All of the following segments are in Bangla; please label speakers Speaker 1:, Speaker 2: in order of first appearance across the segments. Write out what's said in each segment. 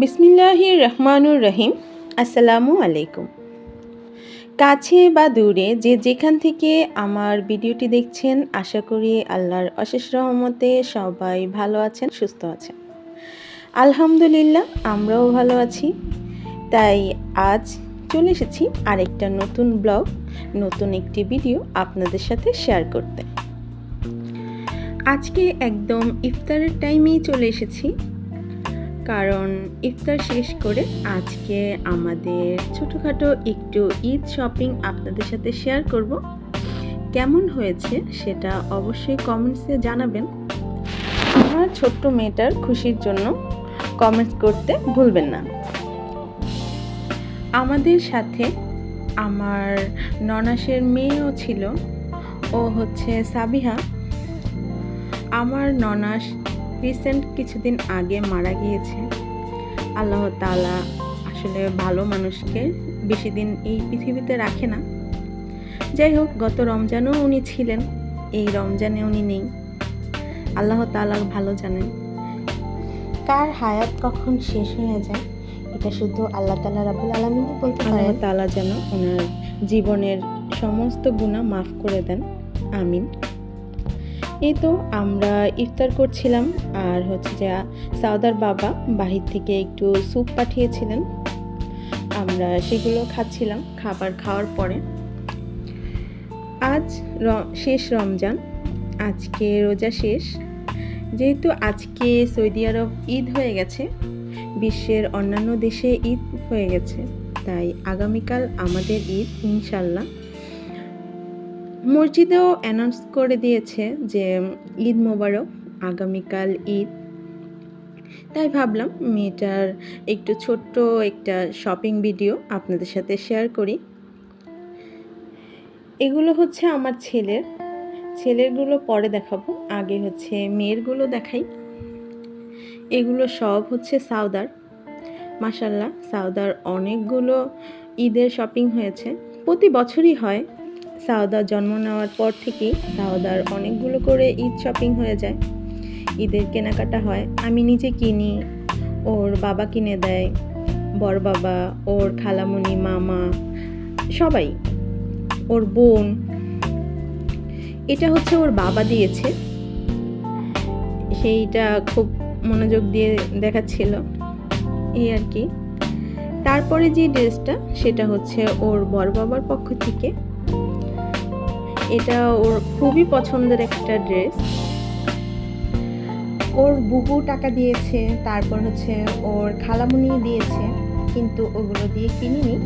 Speaker 1: বিসমিল্লাহির রহমানুর রহিম আসসালামু আলাইকুম। কাছে বা দূরে যে যেখান থেকে আমার ভিডিওটি দেখছেন, আশা করি আল্লাহর অশেষ রহমতে সবাই ভালো আছেন, সুস্থ আছেন। আলহামদুলিল্লাহ, আমরাও ভালো আছি। তাই আজ চলে এসেছি আরেকটা নতুন ব্লগ, নতুন একটি ভিডিও আপনাদের সাথে শেয়ার করতে। আজকে একদম ইফতারের টাইমেই চলে এসেছি। কারণ ইফতার শেষ করে আজকে আমাদের ছোটোখাটো একটু ঈদ শপিং আপনাদের সাথে শেয়ার করব। কেমন হয়েছে সেটা অবশ্যই কমেন্টসে জানাবেন। আমার ছোট্ট মেয়েটার খুশির জন্য কমেন্টস করতে ভুলবেন না। আমাদের সাথে আমার ননাসের মেয়েও ছিল, ও হচ্ছে সাবিহা। আমার ননাস রিসেন্ট কিছুদিন আগে মারা গিয়েছে। আল্লাহ তালা আসলে ভালো মানুষকে বেশি দিন এই পৃথিবীতে রাখে না। যাই হোক, গত রমজানও উনি ছিলেন, এই রমজানে উনি নেই। আল্লাহ তালা ভালো জানেন।
Speaker 2: কার হায়াত কখন শেষ হয়ে যায়, এটা শুধু আল্লাহ তালা রাবুল আলমিনই বলতে
Speaker 1: আল্লাহ তালা যেন ওনার জীবনের সমস্ত গুণা মাফ করে দেন। আমিন। এই তো আমরা ইফতার করছিলাম আর হচ্ছে যে সাউদার বাবা বাহির থেকে একটু স্যুপ পাঠিয়েছিলেন। আমরা সেগুলো খাচ্ছিলাম খাবার খাওয়ার পরে। আজ শেষ রমজান, আজকে রোজা শেষ। যেহেতু আজকে সৌদি আরব ঈদ হয়ে গেছে, বিশ্বের অন্যান্য দেশে ঈদ হয়ে গেছে, তাই আগামীকাল আমাদের ঈদ ইনশাল্লাহ। মসজিদেও অ্যানাউন্স করে দিয়েছে যে, ঈদ মোবারক, আগামীকাল ঈদ। তাই ভাবলাম মেয়েটার একটু ছোট্ট একটা শপিং ভিডিও আপনাদের সাথে শেয়ার করি। এগুলো হচ্ছে আমার ছেলের। ছেলেরগুলো পরে দেখাবো। আগে হচ্ছে মেয়েরগুলো দেখাই। এগুলো সব হচ্ছে সাউদার মাসাল্লাহ সাউদার অনেকগুলো ঈদের শপিং হয়েছে। প্রতি বছরই হয়। সাউদার জন্ম নেওয়ার পর থেকেই সাউদার অনেকগুলো করে ঈদ শপিং হয়ে যায়। ঈদের কেনাকাটা হয়, আমি নিজে কিনি, ওর বাবা কিনে দেয়, বড় বাবা, ওর খালামণি মামা, সবাই, ওর বোন। এটা হচ্ছে ওর বাবা দিয়েছে। সেইটা খুব মনোযোগ দিয়ে দেখাচ্ছিল। এই আর কি। তারপরে যে ড্রেসটা, সেটা হচ্ছে ওর বড় বাবার পক্ষ থেকে এটা ওর খুবই পছন্দের একটা ড্রেস।
Speaker 2: ওর বুবু টাকা দিয়েছে তারপর হচ্ছে ওর খালামুনি দিয়েছে কিন্তু ওগুলো দিয়ে কিনিনি।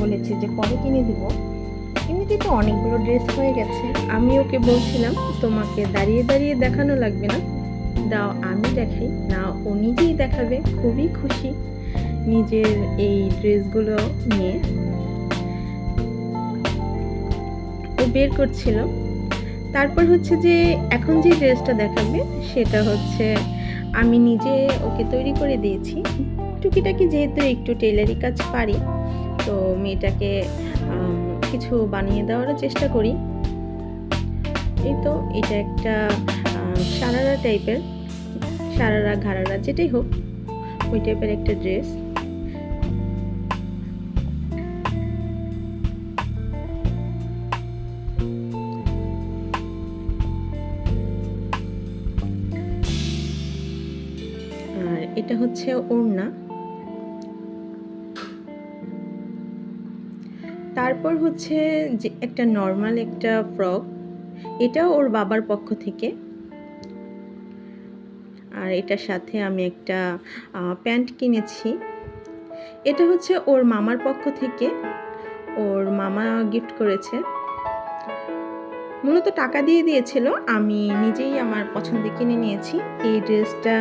Speaker 2: বলেছে যে পরে কিনে দিব। এমনিতেই তো অনেকগুলো ড্রেস হয়ে গেছে।
Speaker 1: আমি ওকে বলছিলাম তোমাকে দাঁড়িয়ে দাঁড়িয়ে দেখানো লাগবে না। দাও আমি দেখাই। না ও নিজেই দেখাবে। খুবই খুশি। নিজের এই ড্রেসগুলো নিয়ে বের করছিল। তারপর হচ্ছে যে এখন যে ড্রেসটা দেখাবে সেটা হচ্ছে আমি নিজে ওকে তৈরি করে দিয়েছি। টুকিটাকি যেহেতু একটু টেলারি কাজ পারি, তো মেয়েটাকে কিছু বানিয়ে দেওয়ার চেষ্টা করি। এই তো এটা একটা সারারা টাইপের সারারা ঘাড়ারা যেটাই হোক, ওই টাইপের একটা ড্রেস এটা হচ্ছে ওড়না। তারপর হচ্ছে যে একটা নর্মাল একটা ফ্রক এটাও ওর বাবার পক্ষ থেকে। আর এটার সাথে আমি একটা প্যান্ট কিনেছি। এটা হচ্ছে ওর মামার পক্ষ থেকে। ওর মামা গিফট করেছে। মূলত টাকা দিয়ে দিয়েছিল। আমি নিজেই আমার পছন্দে কিনে নিয়েছি। এই ড্রেসটা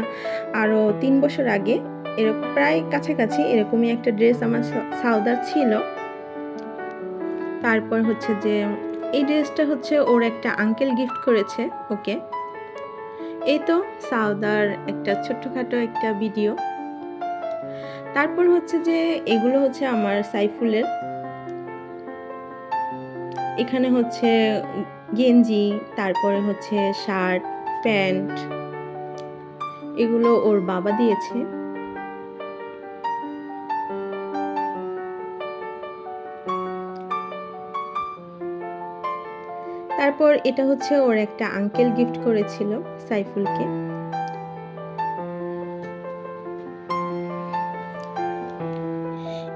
Speaker 1: আরও তিন বছর আগে এরকম প্রায় কাছাকাছি এরকমই একটা ড্রেস আমার সাউদার ছিল। তারপর হচ্ছে যে, এই ড্রেসটা হচ্ছে ওর একটা আঙ্কেল গিফট করেছে ওকে। এই তো সাউদার একটা ছোট্টখাটো একটা ভিডিও। তারপর হচ্ছে যে, এগুলো হচ্ছে আমার সাইফুলের। এখানে হচ্ছে গেঞ্জি, তারপরে হচ্ছে শার্ট, প্যান্ট, এগুলো ওর বাবা দিয়েছে। তারপর এটা হচ্ছে ওর একটা আঙ্কেল গিফট করেছিল সাইফুলকে।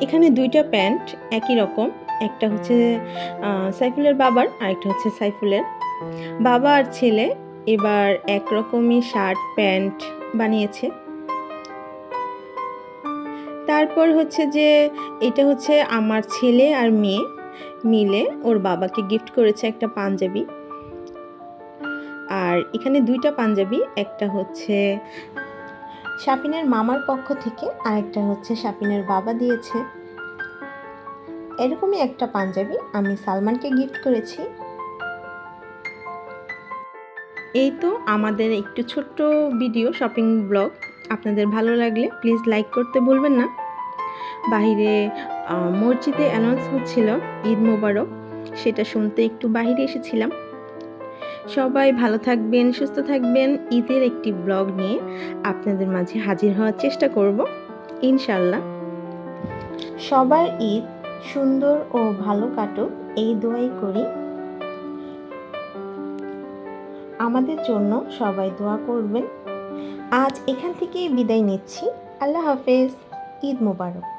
Speaker 1: এখানে দুইটা প্যান্ট একই রকম। একটা হচ্ছে সাইফুলের বাবার আর একটা হচ্ছে সাইফুলের। বাবা আর ছেলে এবার একরকমই শার্ট, প্যান্ট বানিয়েছে। তারপর হচ্ছে যে, এটা হচ্ছে আমার ছেলে আর মেয়ে মিলে ওর বাবাকে গিফট করেছে একটা পাঞ্জাবি। আর এখানে দুইটা পাঞ্জাবি, একটা হচ্ছে
Speaker 2: শাপিনের মামার পক্ষ থেকে আর একটা হচ্ছে শাপিনের বাবা দিয়েছে। এরকমই একটা পাঞ্জাবি আমি সালমানকে গিফট করেছি।
Speaker 1: এই তো আমাদের একটু ছোট্ট ভিডিও শপিং ব্লগ আপনাদের ভালো লাগলে প্লিজ লাইক করতে ভুলবেন না। বাইরে আহ, মসজিদে অ্যানাউন্স হচ্ছিল ঈদ মোবারক সেটা শুনতে একটু বাইরে এসেছিলাম। সবাই ভালো থাকবেন সুস্থ থাকবেন। ঈদের একটি ব্লগ নিয়ে আপনাদের মাঝে হাজির হওয়ার চেষ্টা করব ইনশাল্লাহ
Speaker 2: সবার ঈদ সুন্দর ও ভালো কাটুক, এই দোয়াই করি। আমাদের জন্য সবাই দোয়া করবেন। আজ এখান থেকে বিদায় নিচ্ছি। আল্লাহ হাফেজ। ঈদ মোবারক।